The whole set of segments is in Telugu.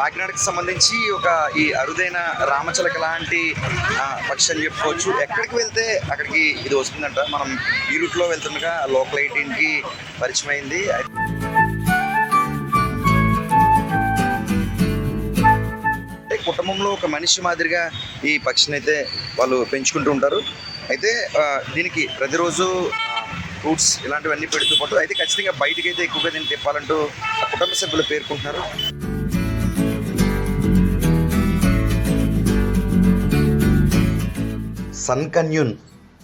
కాకినాడకి సంబంధించి ఒక ఈ అరుదైన రామచలక లాంటి పక్షి అని చెప్పుకోవచ్చు. ఎక్కడికి వెళ్తే అక్కడికి ఇది వస్తుందంట. మనం ఈ రూట్లో వెళ్తుండగా లోకల్ ఎయిటీన్కి పరిచయం అయింది కుటుంబంలో ఒక మనిషి మాదిరిగా ఈ పక్షిని అయితే వాళ్ళు పెంచుకుంటూ ఉంటారు. అయితే దీనికి ప్రతిరోజు ఫ్రూట్స్ ఇలాంటివన్నీ పెడుతూ పాటు అయితే ఖచ్చితంగా బయటకైతే అయితే ఎక్కువగా దీన్ని తిప్పాలంటూ ఆ కుటుంబ సభ్యులు పేర్కొంటున్నారు. సన్కన్యున్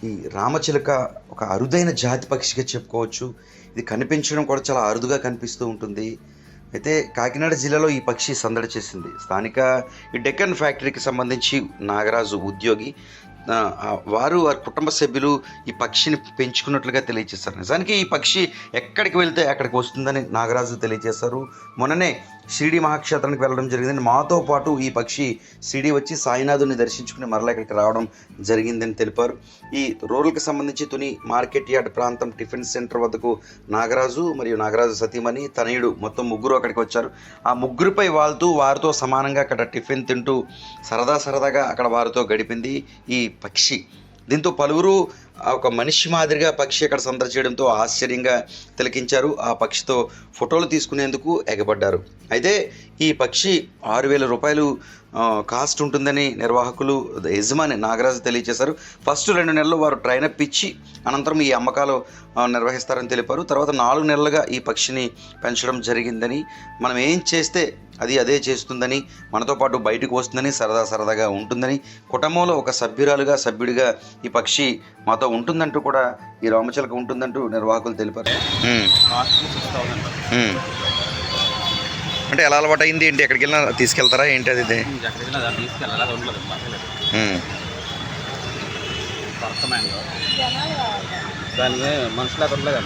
ఈ రామచిలుక ఒక అరుదైన జాతి పక్షిగా చెప్పుకోవచ్చు. ఇది కనిపించడం కూడా చాలా అరుదుగా కనిపిస్తూ ఉంటుంది. అయితే కాకినాడ జిల్లాలో ఈ పక్షి సందడి చేసింది. స్థానిక ఈ డెక్కన్ ఫ్యాక్టరీకి సంబంధించి నాగరాజు ఉద్యోగి వారు వారి కుటుంబ సభ్యులు ఈ పక్షిని పెంచుకున్నట్లుగా తెలియజేశారు నిజానికి ఈ పక్షి ఎక్కడికి వెళ్తే అక్కడికి వస్తుందని నాగరాజు తెలియజేశారు. మొన్ననే షిరిడి మహాక్షేత్రానికి వెళ్ళడం జరిగింది మాతో పాటు ఈ పక్షి షిరిడి వచ్చి సాయినాథుని దర్శించుకుని మరలా ఇక్కడికి రావడం జరిగిందని తెలిపారు. ఈ రోడ్లకు సంబంధించి తుని మార్కెట్ యార్డ్ ప్రాంతం టిఫిన్ సెంటర్ వద్దకు నాగరాజు మరియు నాగరాజు సతీమణి తనయుడు మొత్తం ముగ్గురు అక్కడికి వచ్చారు. ఆ ముగ్గురిపై వాళ్తూ వారితో సమానంగా అక్కడ టిఫిన్ తింటూ సరదా సరదాగా అక్కడ వారితో గడిపింది. ఈ పక్షి. దీంతో పలువురు ఒక మనిషి మాదిరిగా పక్షి అక్కడ సందర్శించడంతో ఆశ్చర్యంగా తిలకించారు. ఆ పక్షితో ఫోటోలు తీసుకునేందుకు ఎగబడ్డారు. అయితే ఈ పక్షి ఆరు వేల రూపాయలు కాస్ట్ ఉంటుందని నిర్వాహకులు యజమాని నాగరాజు తెలియజేశారు. ఫస్ట్ రెండు నెలలు వారు ట్రైనప్ ఇచ్చి అనంతరం ఈ అమ్మకాలు నిర్వహిస్తారని తెలిపారు. తర్వాత నాలుగు నెలలుగా ఈ పక్షిని పెంచడం జరిగిందని మనం ఏం చేస్తే అది అదే చేస్తుందని మనతో పాటు బయటకు వస్తుందని సరదా సరదాగా ఉంటుందని కుటుంబంలో ఒక సభ్యురాలుగా సభ్యుడిగా ఈ పక్షి మాతో ఉంటుందంటూ కూడా ఈ రామచిలక ఉంటుందంటూ నిర్వాహకులు తెలిపారు. అంటే ఎలా అలవాటు అయింది ఏంటి? ఎక్కడికి వెళ్ళినా తీసుకెళ్తారా? ఏంటి అది? దానికి మనుషులు అక్కడ